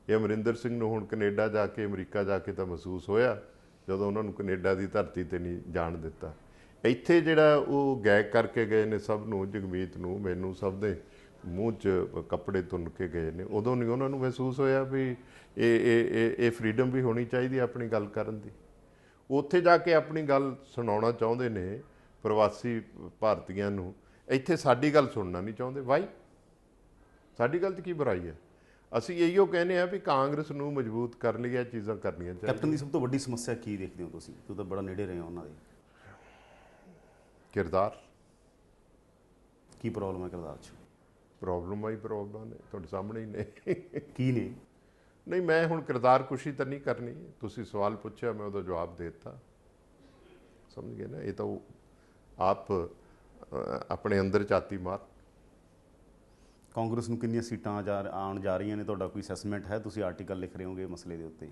ਇਹ ਅਮਰਿੰਦਰ ਸਿੰਘ ਨੂੰ ਹੁਣ ਕੈਨੇਡਾ ਜਾ ਕੇ, ਅਮਰੀਕਾ ਜਾ ਕੇ ਤਾਂ ਮਹਿਸੂਸ ਹੋਇਆ, ਜਦੋਂ ਉਹਨਾਂ ਨੂੰ ਕੈਨੇਡਾ ਦੀ ਧਰਤੀ ਤੇ ਨਹੀਂ ਜਾਣ ਦਿੱਤਾ। ਇੱਥੇ ਜਿਹੜਾ ਉਹ ਗੈਗ ਕਰਕੇ ਗਏ ਨੇ ਸਭ ਨੂੰ, ਜਗਮੀਤ ਨੂੰ, ਮੈਨੂੰ ਸਭ ਦੇ ਮੂੰਹ 'ਚ ਕੱਪੜੇ ਤੁੰਨ ਕੇ ਗਏ ਨੇ। ਉਦੋਂ ਨਹੀਂ ਉਹਨਾਂ ਨੂੰ ਮਹਿਸੂਸ ਹੋਇਆ ਵੀ ਇਹ ਇਹ ਇਹ ਇਹ ਫਰੀडम ਵੀ ਹੋਣੀ ਚਾਹੀਦੀ ਆਪਣੀ ਗੱਲ ਕਰਨ ਦੀ। ਉੱਥੇ ਜਾ ਕੇ ਆਪਣੀ ਗੱਲ ਸੁਣਾਉਣਾ ਚਾਹੁੰਦੇ ਨੇ ਪ੍ਰਵਾਸੀ ਭਾਰਤੀਆਂ ਨੂੰ। ਇੱਥੇ ਸਾਡੀ ਗੱਲ ਸੁਣਨਾ ਨਹੀਂ ਚਾਹੁੰਦੇ। ਵਾਈ ਸਾਡੀ ਗੱਲ 'ਚ ਕੀ ਬੁਰਾਈ ਹੈ? ਅਸੀਂ ਇਹੀਓ ਕਹਿੰਦੇ ਆ ਵੀ ਕਾਂਗਰਸ ਨੂੰ ਮਜ਼ਬੂਤ ਕਰਨ ਲਈ ਇਹ ਚੀਜ਼ਾਂ ਕਰਨੀਆਂ ਚਾਹੀਦੀਆਂ। ਕੈਪਟਨ ਦੀ ਸਭ ਤੋਂ ਵੱਡੀ ਸਮੱਸਿਆ ਕੀ ਦੇਖਦੇ ਹੋ ਤੁਸੀਂ? ਤਾਂ ਬੜਾ ਨੇੜੇ ਰਹੇ ਹੋ ਉਹਨਾਂ ਦੇ। ਕਿਰਦਾਰ। ਕੀ ਪ੍ਰੋਬਲਮ ਹੈ ਕਿਰਦਾਰ 'ਚ? ਪ੍ਰੋਬਲਮ ਆਈ ਪ੍ਰੋਬਲਮ ਨੇ ਤੁਹਾਡੇ ਸਾਹਮਣੇ ਹੀ ਨੇ। ਕੀ ਨੇ? ਨਹੀਂ ਮੈਂ ਹੁਣ ਕਿਰਦਾਰ ਕੁਸ਼ੀ ਤਾਂ ਨਹੀਂ ਕਰਨੀ। ਤੁਸੀਂ ਸਵਾਲ ਪੁੱਛਿਆ ਮੈਂ ਉਹਦਾ ਜਵਾਬ ਦੇ ਦਿੱਤਾ। ਸਮਝ ਗਏ ਨਾ? ਇਹ ਤਾਂ ਆਪ ਆਪਣੇ ਅੰਦਰ ਚਾਤੀ ਮਾਰ ਕਾਂਗਰਸ ਨੂੰ ਕਿੰਨੀਆਂ ਸੀਟਾਂ ਆ ਜਾ- ਆਉਣ ਜਾ ਰਹੀਆਂ ਨੇ? ਤੁਹਾਡਾ ਕੋਈ ਅਸੈਸਮੈਂਟ ਹੈ? ਤੁਸੀਂ ਆਰਟੀਕਲ ਲਿਖ ਰਹੇ ਹੋਗੇ ਮਸਲੇ ਦੇ ਉੱਤੇ?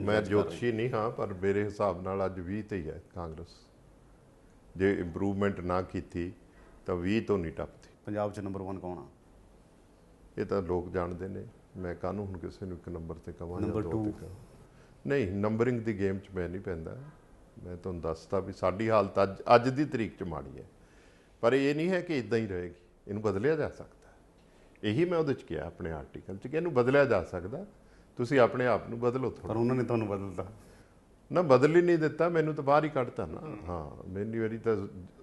ਮੈਂ? ਜੋਤਸ਼ੀ ਨਹੀਂ ਹਾਂ ਪਰ ਮੇਰੇ ਹਿਸਾਬ ਨਾਲ ਅੱਜ 20 ਤੇ ਹੀ ਹੈ ਕਾਂਗਰਸ। ਜੇ ਇੰਪਰੂਵਮੈਂਟ ਨਾ ਕੀਤੀ ਤਾਂ 20 ਤੋਂ ਨਹੀਂ ਟੱਪਦੀ। ਪੰਜਾਬ 'ਚ ਨੰਬਰ 1 ਕੌਣ ਆ? ਇਹ ਤਾਂ ਲੋਕ ਜਾਣਦੇ ਨੇ। ਮੈਂ ਕਾਹਨੂੰ ਹੁਣ ਕਿਸੇ ਨੂੰ ਇੱਕ ਨੰਬਰ ਤੇ ਕਵਾਂ ਜਾਂ ਦੋ two। ਤੇ ਕਵਾਂ। ਨਹੀਂ ਨੰਬਰਿੰਗ ਦੀ ਗੇਮ 'ਚ ਮੈਂ ਨਹੀਂ ਪੈਂਦਾ। ਮੈਂ ਤੁਹਾਨੂੰ ਦੱਸਤਾ ਵੀ ਸਾਡੀ ਹਾਲਤ ਅੱਜ ਅੱਜ ਦੀ ਤਰੀਕ 'ਚ ਮਾੜੀ ਹੈ। ਪਰ ਇਹ ਨਹੀਂ ਹੈ ਕਿ ਇਦਾਂ ਹੀ ਰਹੇਗੀ ਇਹਨੂੰ ਬਦਲਿਆ ਜਾ ਸਕਦਾ ਹੈ। ਇਹੀ ਮੈਂ ਉਹਦੇ 'ਚ ਕਿਹਾ ਆਪਣੇ ਆਰਟੀਕਲ 'ਚ ਕਿ ਇਹਨੂੰ ਬਦਲਿਆ ਜਾ ਸਕਦਾ ਤੁਸੀਂ ਆਪਣੇ ਆਪ ਨੂੰ ਬਦਲੋ ਥੋੜਾ ਪਰ ਉਹਨਾਂ ਨੇ ਤੁਹਾਨੂੰ ਬਦਲਤਾ। ਨਾ ਬਦਲ ਹੀ ਨਹੀਂ ਦਿੱਤਾ ਮੈਨੂੰ ਤਾਂ ਬਾਹਰ ਹੀ ਕੱਢਤਾ ਨਾ। ਹਾਂ ਮੈਨੀ ਵਾਰੀ ਤਾਂ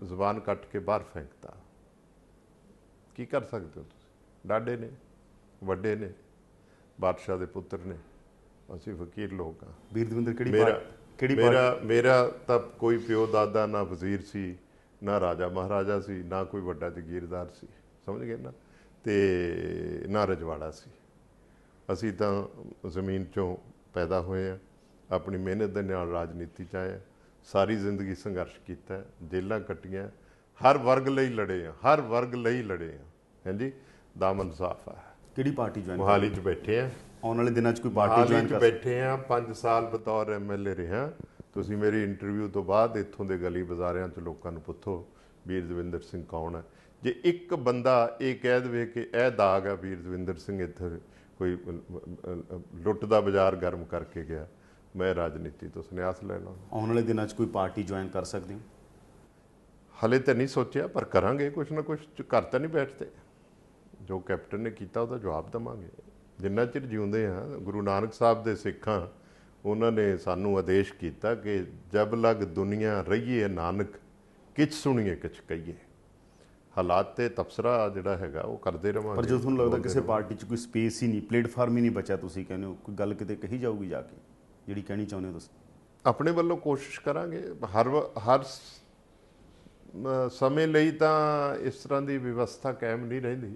ਜ਼ੁਬਾਨ ਕੱਟ ਕੇ ਬਾਹਰ ਫੈਂਕਤਾ। ਕੀ ਕਰ ਸਕਦੇ ਹੋ ਤੁਸੀਂ? ਡਾਡੇ ਨੇ ਵੱਡੇ ਨੇ ਬਾਦਸ਼ਾਹ ਦੇ ਪੁੱਤਰ ਨੇ। ਅਸੀਂ ਫਕੀਰ ਲੋਕ ਹਾਂ। ਵੀਰ ਦਵਿੰਦਰ ਕਿਹੜੀ ਮੇਰਾ ਪਾਰਟੀ ਕਿਹੜੀ ਮੇਰਾ ਮੇਰਾ ਤਾਂ ਕੋਈ ਪਿਓ ਦਾਦਾ ਨਾ ਵਜ਼ੀਰ ਸੀ। ਨਾ ਰਾਜਾ ਮਹਾਰਾਜਾ ਸੀ ਨਾ ਕੋਈ ਵੱਡਾ ਜਗੀਰਦਾਰ ਸੀ ਸਮਝ ਗਏ ਨਾ? ਤੇ ਨਾ ਰਜਵਾੜਾ ਸੀ। ਅਸੀਂ ਤਾਂ ਜ਼ਮੀਨ ਚੋਂ ਪੈਦਾ ਹੋਏ ਆ ਆਪਣੀ ਮਿਹਨਤ ਦੇ ਨਾਲ ਰਾਜਨੀਤੀ ਚ ਆਏ। ਸਾਰੀ ਜ਼ਿੰਦਗੀ ਸੰਘਰਸ਼ ਕੀਤਾ ਜੇਲਾਂ ਕੱਟੀਆਂ ਹਰ ਵਰਗ ਲਈ ਲੜੇ ਆ ਹਰ ਵਰਗ ਲਈ ਲੜੇ ਆ ਹਾਂਜੀ ਦਾਮਨ ਸਾਫ਼ ਆ। ਕਿਹੜੀ ਪਾਰਟੀ ਜੁਆਇਨ ਮੋਹਾਲੀ ਚ ਬੈਠੇ ਆ। ਆਉਣ ਵਾਲੇ ਦਿਨਾਂ 'ਚ ਕੋਈ ਪਾਰਟੀ ਜੁਆਇਨ ਕਰ ਬੈਠੇ ਆ 5 ਸਾਲ ਬਤੌਰ ਐਮਐਲਏ ਰਿਹਾ ਤੁਸੀਂ ਮੇਰੀ ਇੰਟਰਵਿਊ ਤੋਂ ਬਾਅਦ ਇੱਥੋਂ ਦੇ ਗਲੀ ਬਾਜ਼ਾਰਿਆਂ ਚ ਲੋਕਾਂ ਨੂੰ ਪੁੱਛੋ ਵੀਰ ਦਵਿੰਦਰ ਸਿੰਘ ਕੌਣ ਹੈ? ਜੇ ਇੱਕ ਬੰਦਾ ਇਹ ਕਹਿ ਦੇਵੇ ਕਿ ਇਹ ਦਾਗ ਆ ਵੀਰ ਦਵਿੰਦਰ ਸਿੰਘ ਇੱਥੇ ਕੋਈ ਲੁੱਟ ਦਾ ਬਾਜ਼ਾਰ ਗਰਮ ਕਰਕੇ ਗਿਆ ਮੈਂ ਰਾਜਨੀਤੀ ਤੋਂ ਸੰਨਿਆਸ ਲੈ ਲਾਂ। ਆਉਣ ਵਾਲੇ ਦਿਨਾਂ 'ਚ ਕੋਈ ਪਾਰਟੀ ਜੁਆਇਨ ਕਰ ਸਕਦੇ ਹੋ? ਹਲੇ ਤਾਂ ਨਹੀਂ ਸੋਚਿਆ ਪਰ ਕਰਾਂਗੇ ਕੁਛ ਨਾ ਕੁਛ ਘਰ ਤਾਂ ਨਹੀਂ ਬੈਠਦੇ। ਜੋ ਕੈਪਟਨ ਨੇ ਕੀਤਾ ਉਹਦਾ ਜਵਾਬ ਦਵਾਂਗੇ। ਜਿੰਨਾ ਚਿਰ ਜਿਉਂਦੇ ਆ ਗੁਰੂ ਨਾਨਕ ਸਾਹਿਬ ਦੇ ਸਿੱਖਾਂ ਉਹਨਾਂ ਨੇ ਸਾਨੂੰ ਆਦੇਸ਼ ਕੀਤਾ ਕਿ ਜਬ ਲਗ ਦੁਨੀਆ ਰਹੀਏ ਨਾਨਕ ਕਿਛ ਸੁਣੀਏ ਕਿਛ ਕਹੀਏ। ਹਾਲਾਤ ਤੇ ਤਬਸਰਾ ਜਿਹੜਾ ਹੈਗਾ ਉਹ ਕਰਦੇ ਰਵਾਂਗੇ। ਪਰ ਜਦੋਂ ਤੁਹਾਨੂੰ ਲੱਗਦਾ ਕਿਸੇ ਪਾਰਟੀ 'ਚ ਕੋਈ ਸਪੇਸ ਹੀ ਨਹੀਂ ਪਲੇਟਫਾਰਮ ਹੀ ਨਹੀਂ ਬਚਿਆ ਤੁਸੀਂ ਕਹਿੰਦੇ ਹੋ ਕੋਈ ਗੱਲ ਕਿਤੇ ਕਹੀ ਜਾਊਗੀ ਜਾ ਕੇ ਜਿਹੜੀ ਕਹਿਣੀ ਚਾਹੁੰਦੇ ਹੋ ਤੁਸੀਂ? ਆਪਣੇ ਵੱਲੋਂ ਕੋਸ਼ਿਸ਼ ਕਰਾਂਗੇ ਹਰ ਹਰ ਸਮੇਂ ਲਈ ਤਾਂ ਇਸ ਤਰ੍ਹਾਂ ਦੀ ਵਿਵਸਥਾ ਕਾਇਮ ਨਹੀਂ ਰਹਿੰਦੀ।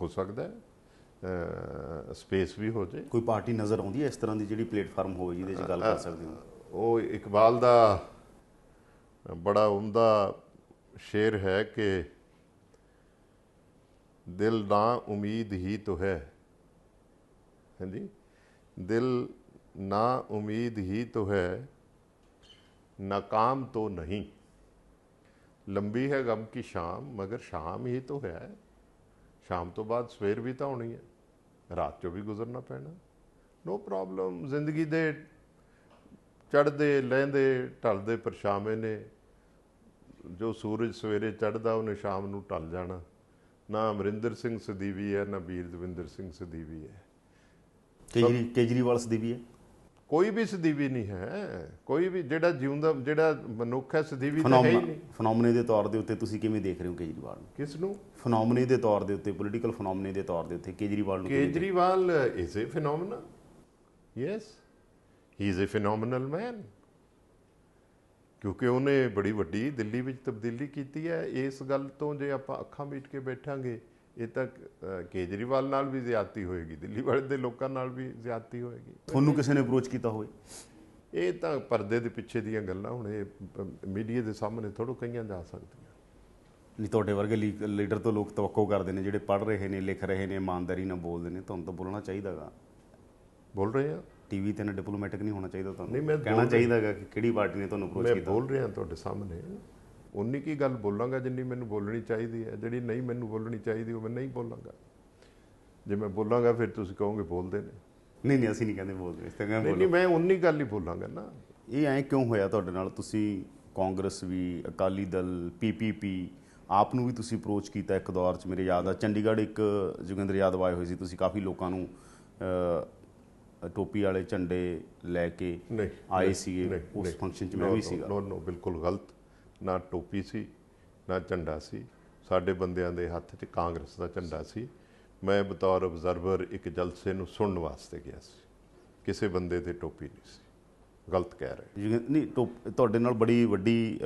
ਹੋ ਸਕਦਾ ਹੈ। ਸਪੇਸ ਵੀ ਹੋ ਜੇ। ਕੋਈ ਪਾਰਟੀ ਨਜ਼ਰ ਆਉਂਦੀ ਹੈ ਇਸ ਤਰ੍ਹਾਂ ਦੀ ਜਿਹੜੀ ਪਲੇਟਫਾਰਮ ਹੋਵੇ ਜਿਹਦੇ 'ਚ ਗੱਲ ਕਰ ਸਕਦੇ ਹੋ? ਉਹ ਇਕਬਾਲ ਦਾ ਬੜਾ ਉਮਦਾ ਸ਼ੇਰ ਹੈ ਕਿ ਦਿਲ ਨਾ ਉਮੀਦ ਹੀ ਤੋ ਹੈ। ਹਾਂਜੀ? ਦਿਲ ਨਾ ਉਮੀਦ ਹੀ ਤੋ ਹੈ ਨਾਕਾਮ ਤੋ ਨਹੀਂ। ਲੰਬੀ ਹੈ ਗਮ ਕੀ ਸ਼ਾਮ ਮਗਰ ਸ਼ਾਮ ਹੀ ਤੋ ਹੈ। ਸ਼ਾਮ ਤੋਂ ਬਾਅਦ ਸਵੇਰ ਵੀ ਤਾਂ ਹੋਣੀ ਹੈ। ਰਾਤ ਚੋਂ ਵੀ ਗੁਜ਼ਰਨਾ ਪੈਣਾ। ਨੋ ਪ੍ਰੋਬਲਮ ਜ਼ਿੰਦਗੀ ਦੇ ਚੜ੍ਹਦੇ ਲਹਿੰਦੇ ਢਲਦੇ ਪਰਛਾਵੇਂ ਨੇ। ਜੋ ਸੂਰਜ ਸਵੇਰੇ ਚੜ੍ਹਦਾ ਉਹਨੇ ਸ਼ਾਮ ਨੂੰ ਢਲ ਜਾਣਾ। ਨਾ ਅਮਰਿੰਦਰ ਸਿੰਘ ਸਦੀਵੀ ਹੈ ਨਾ ਵੀਰ ਦਵਿੰਦਰ ਸਿੰਘ ਸਦੀਵੀ ਹੈ। ਕੇਜਰੀ ਕੇਜਰੀਵਾਲ ਸਦੀਵੀ ਹੈ। ਕੋਈ ਵੀ ਸਦੀਵੀ ਨਹੀਂ ਹੈ। ਕੋਈ ਵੀ ਜਿਹੜਾ ਜਿਉਂਦਾ ਜਿਹੜਾ ਮਨੁੱਖ ਹੈ ਸਦੀਵੀ ਤਾਂ ਹੈ ਹੀ ਫਨੋਮਨਾ ਨਹੀਂ। ਫਨੋਮਨੇ ਦੇ ਤੌਰ ਦੇ ਉੱਤੇ ਤੁਸੀਂ ਕਿਵੇਂ ਦੇਖ ਰਹੇ ਹੋ ਕੇਜਰੀਵਾਲ ਨੂੰ? ਕਿਸ ਨੂੰ? ਫਨੋਮਨੇ ਦੇ ਤੌਰ ਦੇ ਉੱਤੇ ਪੋਲੀਟੀਕਲ ਫਨੋਮਨੇ ਦੇ ਤੌਰ ਦੇ ਉੱਤੇ ਕੇਜਰੀਵਾਲ ਨੂੰ Kejriwal is a phenomena yes he is a phenomenal man ਕਿਉਂਕਿ ਉਹਨੇ ਬੜੀ ਵੱਡੀ ਦਿੱਲੀ ਵਿੱਚ ਤਬਦੀਲੀ ਕੀਤੀ ਹੈ। ਇਸ ਗੱਲ ਤੋਂ ਜੇ ਆਪਾਂ ਅੱਖਾਂ ਮੀਟ ਕੇ ਬੈਠਾਂਗੇ ਇਹ ਤਾਂ ਕੇਜਰੀਵਾਲ ਨਾਲ ਵੀ ਜ਼ਿਆਦਤੀ ਹੋਏਗੀ ਦਿੱਲੀ ਵਾਲੇ ਦੇ ਲੋਕਾਂ ਨਾਲ ਵੀ ਜ਼ਿਆਦਤੀ ਹੋਏਗੀ। ਤੁਹਾਨੂੰ ਕਿਸੇ ਨੇ ਅਪਰੋਚ ਕੀਤਾ ਹੋਵੇ? ਇਹ ਤਾਂ ਪਰਦੇ ਦੇ ਪਿੱਛੇ ਦੀਆਂ ਗੱਲਾਂ ਹੁਣ ਇਹ ਮੀਡੀਆ ਦੇ ਸਾਹਮਣੇ ਥੋੜ੍ਹਾ ਕਹੀਆਂ ਜਾ ਸਕਦੀਆਂ। ਨਹੀਂ ਤੁਹਾਡੇ ਵਰਗੇ ਲੀਡਰ ਤੋਂ ਲੋਕ ਤਵੱਕੋ ਕਰਦੇ ਨੇ ਜਿਹੜੇ ਪੜ੍ਹ ਰਹੇ ਨੇ ਲਿਖ ਰਹੇ ਨੇ ਇਮਾਨਦਾਰੀ ਨਾਲ ਬੋਲਦੇ ਨੇ ਤੁਹਾਨੂੰ ਤਾਂ ਬੋਲਣਾ ਚਾਹੀਦਾਗਾ। ਬੋਲ ਰਹੇ ਆ ਟੀਵੀ ਤੇ ਨਾ ਡਿਪਲੋਮੈਟਿਕ ਨਹੀਂ ਹੋਣਾ ਚਾਹੀਦਾ ਤੁਹਾਨੂੰ। ਮੈਂ ਕਹਿਣਾ ਚਾਹੀਦਾਗਾ ਕਿ ਕਿਹੜੀ ਪਾਰਟੀ ਨੇ ਤੁਹਾਨੂੰ ਅਪਰੋਚ ਮੈਂ ਕੀਤਾ। ਬੋਲ ਰਿਹਾ ਤੁਹਾਡੇ ਸਾਹਮਣੇ। ਉਨੀ ਕੀ ਗੱਲ ਬੋਲਾਂਗਾ ਜਿੰਨੀ ਮੈਨੂੰ ਬੋਲਣੀ ਚਾਹੀਦੀ ਹੈ? ਜਿਹੜੀ ਨਹੀਂ ਮੈਨੂੰ ਬੋਲਣੀ ਚਾਹੀਦੀ ਉਹ ਮੈਂ ਨਹੀਂ ਬੋਲਾਂਗਾ। ਜੇ ਮੈਂ ਬੋਲਾਂਗਾ ਫਿਰ ਤੁਸੀਂ ਕਹੋਗੇ ਬੋਲਦੇ ਨੇ। ਨਹੀਂ ਨਹੀਂ ਅਸੀਂ ਨਹੀਂ ਕਹਿੰਦੇ ਬੋਲਦੇ ਇਸ ਤਰ੍ਹਾਂ ਨਹੀਂ ਨਹੀਂ ਮੈਂ ਉਨੀ ਗੱਲ ਹੀ ਬੋਲਾਂਗਾ ਨਾ। ਇਹ ਐਂ ਕਿਉਂ ਹੋਇਆ ਤੁਹਾਡੇ ਨਾਲ? ਤੁਸੀਂ ਕਾਂਗਰਸ ਵੀ ਅਕਾਲੀ ਦਲ ਪੀਪੀਪੀ ਆਪ ਨੂੰ ਵੀ ਤੁਸੀਂ ਅਪਰੋਚ ਕੀਤਾ ਇੱਕ ਦੌਰ 'ਚ ਮੇਰੇ ਯਾਦ ਆ। ਚੰਡੀਗੜ੍ਹ ਇੱਕ ਜੋਗਿੰਦਰ ਯਾਦਵ ਆਏ ਹੋਏ ਸੀ ਤੁਸੀਂ ਕਾਫੀ ਲੋਕਾਂ ਨੂੰ ਟੋਪੀ ਵਾਲੇ ਝੰਡੇ ਲੈ ਕੇ ਆਏ ਸੀਗੇ ਉਸ। ਫੰਕਸ਼ਨ 'ਚ ਮੈਂ ਵੀ ਸੀਗਾ। no no ਬਿਲਕੁਲ ਗਲਤ। ਨਾ ਟੋਪੀ ਸੀ ਨਾ ਝੰਡਾ ਸੀ। ਸਾਡੇ ਬੰਦਿਆਂ ਦੇ ਹੱਥ 'ਚ ਕਾਂਗਰਸ ਦਾ ਝੰਡਾ ਸੀ। ਮੈਂ ਬਤੌਰ ਆਬਜ਼ਰਵਰ ਇੱਕ ਜਲਸੇ ਨੂੰ ਸੁਣਨ ਵਾਸਤੇ ਗਿਆ ਸੀ। ਕਿਸੇ ਬੰਦੇ ਤੇ ਟੋਪੀ ਨਹੀਂ ਸੀ। ਗਲਤ ਕਹਿ ਰਹੇ। ਨਹੀਂ ਟੋਪ- ਤੁਹਾਡੇ ਨਾਲ ਬੜੀ ਵੱਡੀ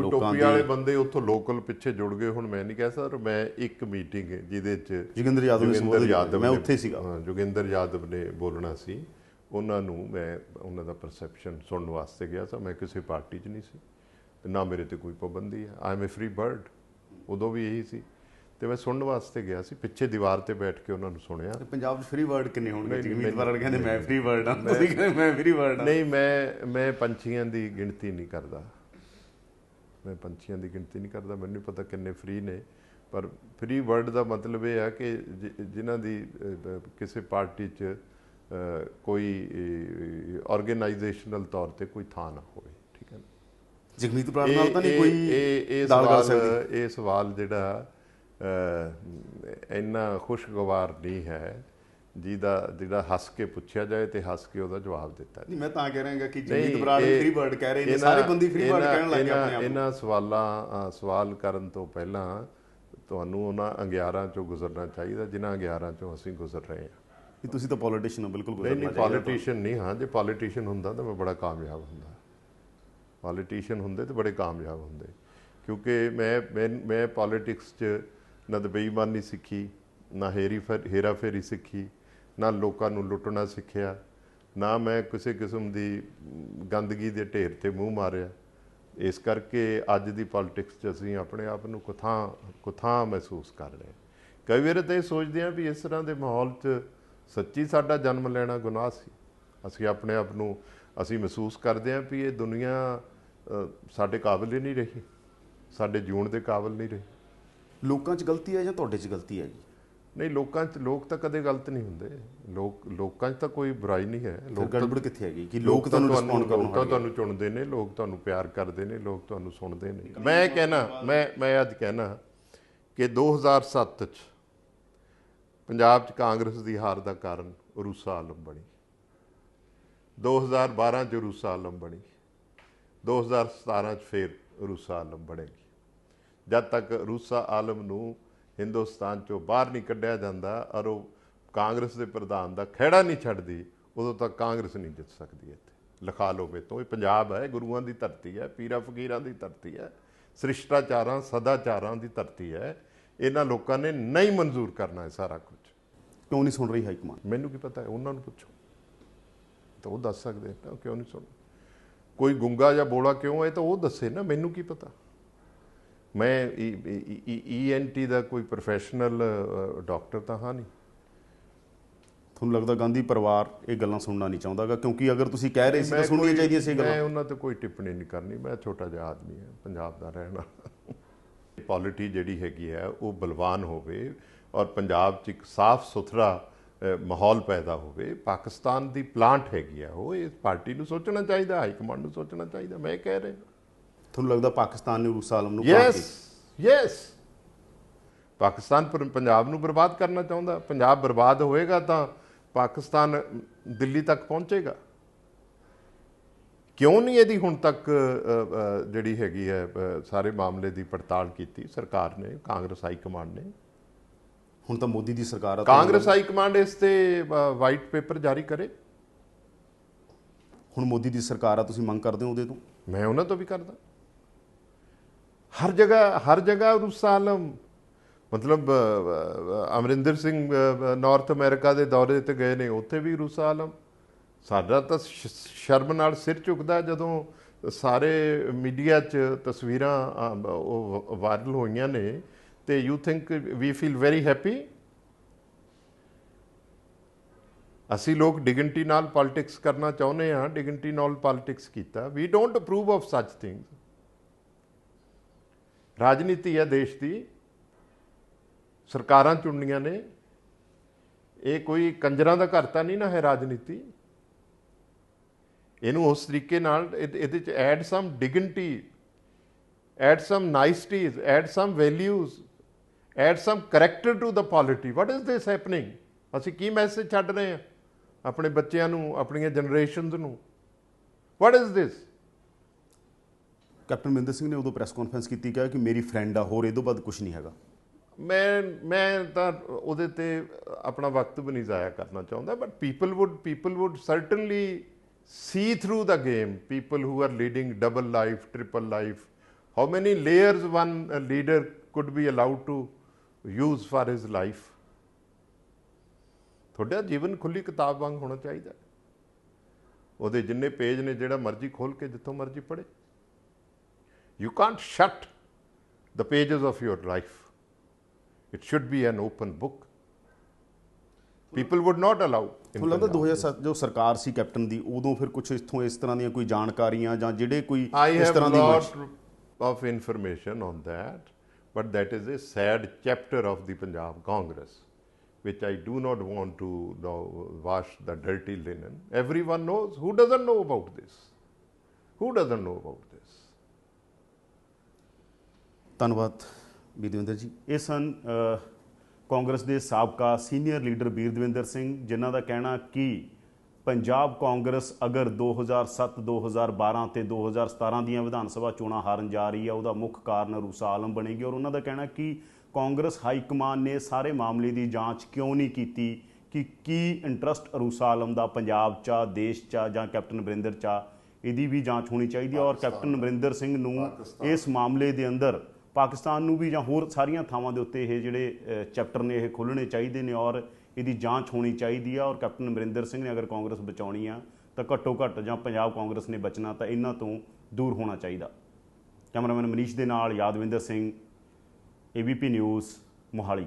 ਲੋਕਾਂ ਟੋਪੀ ਦੀ ਵਾਲੇ ਬੰਦੇ ਉੱਥੋਂ ਲੋਕਲ ਪਿੱਛੇ ਜੁੜ ਗਏ ਹੁਣ ਮੈਂ ਨਹੀਂ ਕਹਿ ਸਕਦਾ ਮੈਂ ਇੱਕ ਮੀਟਿੰਗ ਜਿਹਦੇ 'ਚ ਜੋਗਿੰਦਰ ਯਾਦਵ ਨੇ ਸੰਬੋਧਨ ਯਾਦਵ ਮੈਂ ਉੱਥੇ ਸੀਗਾ। ਹਾਂ, ਜੋਗਿੰਦਰ ਯਾਦਵ ਨੇ ਬੋਲਣਾ ਸੀ। ਉਹਨਾਂ ਨੂੰ ਮੈਂ ਉਹਨਾਂ ਦਾ ਪਰਸੈਪਸ਼ਨ ਸੁਣਨ ਵਾਸਤੇ ਗਿਆ ਸੀ। ਮੈਂ ਕਿਸੇ ਪਾਰਟੀ 'ਚ ਨਹੀਂ ਸੀ। ਤੇ ਨਾ ਮੇਰੇ ਤੇ ਕੋਈ ਪਾਬੰਦੀ ਹੈ। I am a free bird ਉਦੋਂ ਵੀ ਇਹੀ ਸੀ। ਤੇ ਮੈਂ ਸੁਣਨ ਵਾਸਤੇ ਗਿਆ ਸੀ। ਪਿੱਛੇ ਦੀਵਾਰ ਤੇ ਬੈਠ ਕੇ ਉਹਨਾਂ ਨੂੰ ਸੁਣਿਆ। ਤੇ ਪੰਜਾਬ 'ਚ ਫ੍ਰੀ ਵਰਡ ਕਿੰਨੇ ਹੋਣਗੇ? ਮੈਨੂੰ- ਬਾਰੜ ਕਹਿੰਦੇ ਮੈਂ ਫ੍ਰੀ ਵਰਡ ਹਾਂ। ਤੁਸੀਂ ਕਹਿੰਦੇ ਮੈਂ ਫ੍ਰੀ ਵਰਡ ਹਾਂ। ਨਹੀਂ ਮੈਂ ਮੈਂ ਪੰਛੀਆਂ ਦੀ ਗਿਣਤੀ ਨਹੀਂ ਕਰਦਾ। ਮੈਂ ਪੰਛੀਆਂ ਦੀ ਗਿਣਤੀ ਨਹੀਂ ਕਰਦਾ। ਮੈਨੂੰ ਨਹੀਂ ਪਤਾ ਕਿੰਨੇ ਫ੍ਰੀ ਨੇ। ਪਰ ਫ੍ਰੀ ਵਰਡ ਦਾ ਮਤਲਬ ਇਹ ਹੈ ਕਿ ਜਿ- ਜਿਨ੍ਹਾਂ ਦੀ ਕਿਸੇ ਪਾਰਟੀ 'ਚ ਕੋਈ ਆਰਗੇਨਾਈਜੇਸ਼ਨਲ ਤੌਰ ਤੇ ਕੋਈ ਥਾਂ ਨਾ ਹੋਵੇ। ਜਗਮੀਤ ਬਾਰੜ ਨਾਲ ਤਾਂ ਨਹੀਂ ਕੋਈ ਦਾਲ ਕਰ ਸਕਦੀ। ਇਹ ਸਵਾਲ ਜਿਹੜਾ ਇੰਨਾ ਖੁਸ਼ਗਵਾਰ ਨਹੀਂ ਹੈ ਜਿਹਦਾ ਜਿਹੜਾ ਹੱਸ ਕੇ ਪੁੱਛਿਆ ਜਾਏ ਤੇ ਹੱਸ ਕੇ ਉਹਦਾ ਜਵਾਬ ਦਿੱਤਾ ਨਹੀਂ ਮੈਂ ਤਾਂ ਕਹਿ ਰਿਹਾਗਾ ਕਿ ਜਗਮੀਤ ਬਰਾੜ ਫ੍ਰੀ ਵਰਡ ਕਹਿ ਰਹੇ ਨੇ। ਸਾਰੇ ਬੰਦੀ ਫ੍ਰੀ ਵਰਡ ਇਹਨਾਂ- ਕਹਿਣ ਲੱਗੇ ਆਪਣੇ ਆਪ। ਇਹਨਾਂ ਸਵਾਲਾਂ ਸਵਾਲ ਕਰਨ ਤੋਂ ਪਹਿਲਾਂ ਤੁਹਾਨੂੰ ਉਹਨਾਂ ਅੰਗਿਆਰਾਂ ਚੋਂ ਗੁਜ਼ਰਨਾ ਚਾਹੀਦਾ ਜਿਨ੍ਹਾਂ ਅੰਗਿਆਰਾਂ ਚੋਂ ਅਸੀਂ ਗੁਜ਼ਰ ਰਹੇ ਹਾਂ। ਕਿ ਤੁਸੀਂ ਤਾਂ ਪੋਲੀਟੀਸ਼ੀਅਨ ਹੋ ਬਿਲਕੁਲ ਗੁਜ਼ਰਨਾ ਨਹੀਂ ਪੋਲੀਟੀਸ਼ੀਅਨ ਨਹੀਂ ਹਾਂ। ਜੇ ਪੋਲੀਟੀਸ਼ੀਅਨ ਹੁੰਦਾ ਤਾਂ ਮੈਂ ਬੜਾ ਕਾਮਯਾਬ ਹੁੰਦਾ। ਪੋਲੀਟੀਸ਼ੀਅਨ ਹੁੰਦੇ ਤੇ ਬੜੇ ਕਾਮਯਾਬ ਹੁੰਦੇ। ਕਿਉਂਕਿ ਮੈਂ ਮੈਂ ਮੈਂ ਪੋਲਿਟਿਕਸ 'ਚ ਨਾ ਤਾਂ ਸਿੱਖੀ, ਨਾ ਹੇਰੀ ਹੇਰਾ ਫੇਰੀ ਸਿੱਖੀ, ਨਾ ਲੋਕਾਂ ਨੂੰ ਲੁੱਟਣਾ ਸਿੱਖਿਆ, ਨਾ ਮੈਂ ਕਿਸੇ ਕਿਸਮ ਦੀ ਗੰਦਗੀ ਦੇ ਢੇਰ ਤੇ ਮੂੰਹ ਮਾਰਿਆ। ਇਸ ਕਰਕੇ ਅੱਜ ਦੀ ਪੋਲਿਟਿਕਸ 'ਚ ਅਸੀਂ ਆਪਣੇ ਆਪ ਨੂੰ ਕੁਥਾਂ ਕੁਥਾਂ ਮਹਿਸੂਸ ਕਰ ਰਹੇ ਕਈ ਵਾਰ ਤਾਂ ਇਹ ਸੋਚਦੇ ਹਾਂ ਵੀ ਇਸ ਤਰ੍ਹਾਂ ਦੇ ਮਾਹੌਲ 'ਚ ਸੱਚੀ ਸਾਡਾ ਜਨਮ ਲੈਣਾ ਗੁਨਾਹ ਸੀ। ਅਸੀਂ ਆਪਣੇ ਆਪ ਨੂੰ ਅਸੀਂ ਮਹਿਸੂਸ ਕਰਦੇ ਹਾਂ ਵੀ ਇਹ ਦੁਨੀਆ ਸਾਡੇ ਕਾਬਿਲ ਹੀ ਨਹੀਂ ਰਹੀ ਸਾਡੇ ਜਿਉਣ ਦੇ ਕਾਬਿਲ ਨਹੀਂ ਰਹੀ। ਲੋਕਾਂ 'ਚ ਗਲਤੀ ਹੈ ਜਾਂ ਤੁਹਾਡੇ 'ਚ ਗਲਤੀ ਹੈ ਜੀ? ਨਹੀਂ ਲੋਕਾਂ 'ਚ ਲੋਕ ਤਾਂ ਕਦੇ ਗਲਤ ਨਹੀਂ ਹੁੰਦੇ। ਲੋਕ ਲੋਕਾਂ 'ਚ ਤਾਂ ਕੋਈ ਬੁਰਾਈ ਨਹੀਂ ਹੈ। ਲੋਕ ਤਾਂ ਗੜਬੜ ਕਿੱਥੇ ਹੈਗੀ ਕਿ ਲੋਕ ਤੁਹਾਨੂੰ ਰਿਸਪੌਂਡ ਤਾਂ ਕਰਨੋਂ ਹਟ ਤੁਹਾਨੂੰ ਚੁਣਦੇ ਨੇ ਲੋਕ ਤੁਹਾਨੂੰ ਪਿਆਰ ਕਰਦੇ ਨੇ ਲੋਕ ਤੁਹਾਨੂੰ ਸੁਣਦੇ ਨੇ। ਮੈਂ ਕਹਿਣਾ ਮੈਂ ਮੈਂ ਅੱਜ ਕਹਿਣਾ ਕਿ 2007 ਚ ਪੰਜਾਬ ਚ ਕਾਂਗਰਸ ਦੀ ਹਾਰ ਦਾ ਕਾਰਨ ਰੂਸਾ ਆਲਮ ਬਣੀ। 2012 ਚ ਰੂਸਾ ਆਲਮ ਬਣੀ 2017 ਚ ਫਿਰ ਰੂਸਾ ਆਲਮ ਬਣੇਗੀ। ਜਦ ਤੱਕ ਰੂਸਾ ਆਲਮ ਨੂੰ ਹਿੰਦੁਸਤਾਨ ਚੋਂ ਬਾਹਰ ਨਹੀਂ ਕੱਢਿਆ ਜਾਂਦਾ ਔਰ ਉਹ ਕਾਂਗਰਸ ਦੇ ਪ੍ਰਧਾਨ ਦਾ ਖਹਿੜਾ ਨਹੀਂ ਛੱਡਦੀ ਉਦੋਂ ਤੱਕ ਕਾਂਗਰਸ ਨਹੀਂ ਜਿੱਤ ਸਕਦੀ ਇੱਥੇ। ਲਿਖਾ ਲਓ ਮੇਤੋਂ ਇਹ ਪੰਜਾਬ ਹੈ ਗੁਰੂਆਂ ਦੀ ਧਰਤੀ ਹੈ ਪੀਰਾਂ ਫਕੀਰਾਂ ਦੀ ਧਰਤੀ ਹੈ ਸ੍ਰਿਸ਼ਟਾਚਾਰਾਂ ਸਦਾਚਾਰਾਂ ਦੀ ਧਰਤੀ ਹੈ। ਇਹਨਾਂ ਲੋਕਾਂ ਨੇ ਨਹੀਂ ਮਨਜ਼ੂਰ ਕਰਨਾ ਹੈ ਸਾਰਾ ਕੁਝ। ਕਿਉਂ ਨਹੀਂ ਸੁਣ ਰਹੀ ਹਾਈ ਕਮਾਂਡ? ਮੈਨੂੰ ਕੀ ਪਤਾ ਹੈ ਉਹਨਾਂ ਨੂੰ ਪੁੱਛੋ। ਤਾਂ ਉਹ ਦੱਸ ਸਕਦੇ ਨਾ ਕਿਉਂ ਨਹੀਂ ਸੁਣ ਕੋਈ ਗੁੰਗਾ ਜਾਂ ਬੋਲਾ ਕਿਉਂ ਹੈ ਤਾਂ ਉਹ ਦੱਸੇ ਨਾ ਮੈਨੂੰ ਕੀ ਪਤਾ? ਮੈਂ ਈਐਨਟੀ ਦਾ ਕੋਈ ਪ੍ਰੋਫੈਸ਼ਨਲ ਡਾਕਟਰ ਤਾਂ ਹਾਂ ਨਹੀਂ। ਤੁਹਾਨੂੰ ਲੱਗਦਾ ਗਾਂਧੀ ਪਰਿਵਾਰ ਇਹ ਗੱਲਾਂ ਸੁਣਨਾ ਨਹੀਂ ਚਾਹੁੰਦਾਗਾ? ਕਿਉਂਕਿ ਅਗਰ ਤੁਸੀਂ ਕਹਿ ਰਹੇ ਸੀ ਤਾਂ ਸੁਣਨੀਆਂ ਚਾਹੀਦੀਆਂ ਸੀ ਇਹ ਮੈਂ ਗੱਲਾਂ ਉਹਨਾਂ ਤੇ ਕੋਈ ਟਿੱਪਣੀ ਨਹੀਂ ਕਰਨੀ ਮੈਂ ਛੋਟਾ ਜਿਹਾ ਆਦਮੀ ਹਾਂ ਪੰਜਾਬ ਦਾ ਰਹਿਣ ਪੋਲਿਟੀ ਜਿਹੜੀ ਹੈਗੀ ਹੈ ਉਹ ਬਲਵਾਨ ਹੋਵੇ ਔਰ ਪੰਜਾਬ 'ਚ ਇੱਕ ਸਾਫ਼ ਸੁਥਰਾ ਮਾਹੌਲ ਪੈਦਾ ਹੋਵੇ ਪਾਕਿਸਤਾਨ ਦੀ ਪਲਾਂਟ ਹੈਗੀ ਆ ਉਹ ਇਸ ਪਾਰਟੀ ਨੂੰ ਸੋਚਣਾ ਚਾਹੀਦਾ ਹਾਈ ਕਮਾਂਡ ਨੂੰ ਸੋਚਣਾ ਚਾਹੀਦਾ ਮੈਂ ਕਹਿ ਰਿਹਾ। ਤੁਹਾਨੂੰ ਲੱਗਦਾ ਪਾਕਿਸਤਾਨ ਨੇ ਰੂਸ ਆਲਮ ਨੂੰ ਯੈਸ ਯੈਸ ਪਾਕਿਸਤਾਨ ਪਰ ਪੰਜਾਬ ਨੂੰ ਬਰਬਾਦ ਕਰਨਾ ਚਾਹੁੰਦਾ ਪੰਜਾਬ ਬਰਬਾਦ ਹੋਏਗਾ ਤਾਂ ਪਾਕਿਸਤਾਨ ਦਿੱਲੀ ਤੱਕ ਪਹੁੰਚੇਗਾ। ਕਿਉਂ ਨਹੀਂ ਇਹਦੀ ਹੁਣ ਤੱਕ ਜਿਹੜੀ ਹੈਗੀ ਹੈ ਸਾਰੇ ਮਾਮਲੇ ਦੀ ਪੜਤਾਲ ਕੀਤੀ ਸਰਕਾਰ ਨੇ ਕਾਂਗਰਸ ਹਾਈ ਕਮਾਂਡ ਨੇ। ਹੁਣ ਤਾਂ ਮੋਦੀ ਦੀ ਸਰਕਾਰ ਆ ਕਾਂਗਰਸ ਹਾਈ ਕਮਾਂਡ ਇਸ ਤੇ ਵਾਈਟ ਪੇਪਰ ਜਾਰੀ ਕਰੇ? ਹੁਣ ਮੋਦੀ ਦੀ ਸਰਕਾਰ ਆ ਤੁਸੀਂ ਮੰਗ ਕਰਦੇ ਹੋ ਉਹਦੇ ਤੋਂ? ਮੈਂ ਉਹਨਾਂ ਤੋਂ ਵੀ ਕਰਦਾ। ਹਰ ਜਗ੍ਹਾ ਹਰ ਜਗ੍ਹਾ ਰੂਸਾ ਆਲਮ। ਮਤਲਬ ਅਮਰਿੰਦਰ ਸਿੰਘ ਨਾਰਥ ਅਮਰੀਕਾ ਦੇ ਦੌਰੇ ਤੇ ਗਏ ਨੇ ਉੱਥੇ ਵੀ ਰੂਸਾ ਆਲਮ। ਸਾਡਾ ਤਾਂ ਸ਼ਰਮ ਨਾਲ ਸਿਰ ਝੁਕਦਾ ਜਦੋਂ ਸਾਰੇ ਮੀਡੀਆ 'ਚ ਤਸਵੀਰਾਂ ਉਹ ਵਾਇਰਲ ਹੋਈਆਂ ਨੇ। ਤੇ you think we feel very happy ਅਸੀਂ ਲੋਕ ਡਿਗਨਿਟੀ ਨਾਲ ਪੋਲਿਟਿਕਸ ਕਰਨਾ ਚਾਹੁੰਦੇ ਹਾਂ, ਡਿਗਨਿਟੀ ਨਾਲ ਪੋਲਿਟਿਕਸ ਕੀਤਾ। We don't approve of such things ਰਾਜਨੀਤੀ ਹੈ ਦੇਸ਼ ਦੀ। ਸਰਕਾਰਾਂ ਚੁਣਨੀਆਂ ਨੇ। ਇਹ ਕੋਈ ਕੰਜਰਾਂ ਦਾ ਘਰ ਤਾਂ ਨਹੀਂ ਨਾ ਹੈ ਰਾਜਨੀਤੀ। ਇਹਨੂੰ ਉਸ ਤਰੀਕੇ ਨਾਲ ਇਹ- ਇਹਦੇ ਚ add some dignity add some niceties add some values add some character to the polity. What is this happening ਅਸੀਂ ਕੀ ਮੈਸੇਜ ਛੱਡ ਰਹੇ ਹਾਂ? ਆਪਣੇ ਬੱਚਿਆਂ ਨੂੰ ਆਪਣੀਆਂ ਜਨਰੇਸ਼ਨਸ ਨੂੰ। What is this captain Amarinder Singh ਨੇ ਉਦੋਂ ਪ੍ਰੈਸ ਕਾਨਫਰੰਸ ਕੀਤੀ ਕਿਹਾ ਕਿ ਮੇਰੀ ਫਰੈਂਡ ਆ ਹੋਰ ਇਹ ਤੋਂ ਬਾਅਦ ਕੁਝ ਨਹੀਂ ਹੈਗਾ। ਮੈਂ ਮੈਂ ਤਾਂ ਉਹਦੇ ਤੇ ਆਪਣਾ ਵਕਤ ਵੀ ਨਹੀਂ ਜ਼ਾਇਆ ਕਰਨਾ ਚਾਹੁੰਦਾ but people would people would certainly see through the game. People who are leading double life triple life how many layers one uh, leader could be allowed to use for his life ਤੁਹਾਡਾ ਜੀਵਨ ਖੁੱਲੀ ਕਿਤਾਬ ਵਾਂਗ ਹੋਣਾ ਚਾਹੀਦਾ ਉਹਦੇ ਜਿੰਨੇ page ਨੇ ਜਿਹੜਾ ਮਰਜ਼ੀ ਖੋਲ ਕੇ ਜਿੱਥੋਂ ਮਰਜ਼ੀ ਪੜ੍ਹੇ you can't shut the pages of your life it should be an open book people would not allow ਤੁਹਾਨੂੰ ਲੱਗਦਾ Punjab. 2007 ਜੋ ਸਰਕਾਰ ਸੀ ਕੈਪਟਨ ਦੀ ਉਦੋਂ ਫਿਰ ਕੁਝ ਇਥੋਂ ਇਸ ਤਰ੍ਹਾਂ ਦੀਆਂ ਕੋਈ ਜਾਣਕਾਰੀਆਂ ਜਾਂ ਜਿਹੜੇ ਕੋਈ ਇਸ ਤਰ੍ਹਾਂ ਦੀ of information on that, but that is a sad chapter of the Punjab Congress, which I do not want to now wash the dirty linen. Everyone knows. Who doesn't know about this? Who doesn't know about this? ਧੰਨਵਾਦ ਵੀਰਦਵਿੰਦਰ ਜੀ ਇਹ ਸਨ ਅ, ਕਾਂਗਰਸ ਦੇ ਸਾਬਕਾ senior leader ਵੀਰਦਵਿੰਦਰ Singh ਜਿਨ੍ਹਾਂ ਦਾ ਕਹਿਣਾ ਕਿ ਪੰਜਾਬ ਕਾਂਗਰਸ ਅਗਰ 2007 2012 ਤੇ 2017 ਦੀਆਂ ਵਿਧਾਨ ਸਭਾ ਚੋਣਾਂ ਹਾਰਨ ਜਾ ਰਹੀ ਹੈ ਉਹਦਾ ਮੁੱਖ ਕਾਰਨ ਰੂਸਾ ਆਲਮ ਬਣੇਗੀ ਔਰ ਉਹਨਾਂ ਦਾ ਕਹਿਣਾ ਕਿ ਕਾਂਗਰਸ ਹਾਈ ਕਮਾਨ ਨੇ ਸਾਰੇ ਮਾਮਲੇ ਦੀ ਜਾਂਚ ਕਿਉਂ ਨਹੀਂ ਕੀਤੀ? ਕਿ ਕੀ ਇੰਟਰਸਟ ਰੂਸਾ ਆਲਮ ਦਾ ਪੰਜਾਬ 'ਚ ਆ, ਦੇਸ਼ 'ਚ ਜਾਂ ਕੈਪਟਨ ਅਮਰਿੰਦਰ 'ਚ ਇਹਦੀ ਵੀ ਜਾਂਚ ਹੋਣੀ ਚਾਹੀਦੀ ਹੈ ਔਰ ਕੈਪਟਨ ਅਮਰਿੰਦਰ ਸਿੰਘ ਨੂੰ ਇਸ ਮਾਮਲੇ ਦੇ ਅੰਦਰ ਪਾਕਿਸਤਾਨ ਨੂੰ ਵੀ ਜਾਂ ਹੋਰ ਸਾਰੀਆਂ ਥਾਵਾਂ ਦੇ ਉੱਤੇ ਇਹ ਜਿਹੜੇ ਚੈਪਟਰ ਨੇ ਇਹ ਖੋਲ੍ਹਣੇ ਚਾਹੀਦੇ ਨੇ ਔਰ ਇਹਦੀ ਜਾਂਚ ਹੋਣੀ ਚਾਹੀਦੀ ਆ। ਔਰ ਕੈਪਟਨ ਅਮਰਿੰਦਰ ਸਿੰਘ ਨੇ ਅਗਰ ਕਾਂਗਰਸ ਬਚਾਉਣੀ ਆ, ਤਾਂ ਘੱਟੋ ਘੱਟ ਜਾਂ ਪੰਜਾਬ ਕਾਂਗਰਸ ਨੇ ਬਚਣਾ, ਤਾਂ ਇਹਨਾਂ ਤੋਂ ਦੂਰ ਹੋਣਾ ਚਾਹੀਦਾ। ਕੈਮਰਾਮੈਨ ਮਨੀਸ਼ ਦੇ ਨਾਲ ਯਾਦਵਿੰਦਰ ਸਿੰਘ ਏਬੀਪੀ ਨਿਊਜ਼ ਮੋਹਾਲੀ।